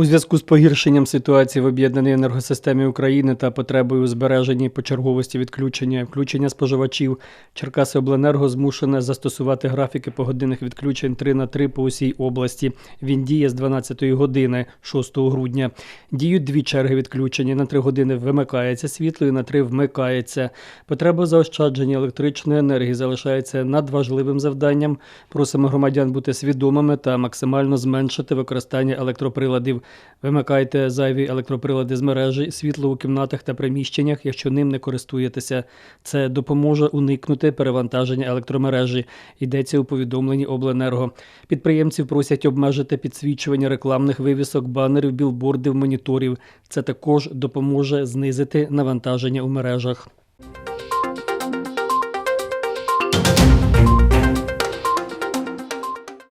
У зв'язку з погіршенням ситуації в об'єднаній енергосистемі України та потребою у збереженні почерговості відключення і включення споживачів, Черкаси Обленерго змушене застосувати графіки погодинних відключень 3 на 3 по усій області. Він діє з 12 години 6 грудня. Діють дві черги відключення. На 3 години вимикається світло і на 3 вмикається. Потреба заощадження електричної енергії залишається надважливим завданням. Просимо громадян бути свідомими та максимально зменшити використання електроприладів. Вимикайте зайві електроприлади з мережі, світло у кімнатах та приміщеннях, якщо ним не користуєтеся. Це допоможе уникнути перевантаження електромережі. Йдеться у повідомленні обленерго. Підприємців просять обмежити підсвічування рекламних вивісок, банерів, білбордів, моніторів. Це також допоможе знизити навантаження у мережах.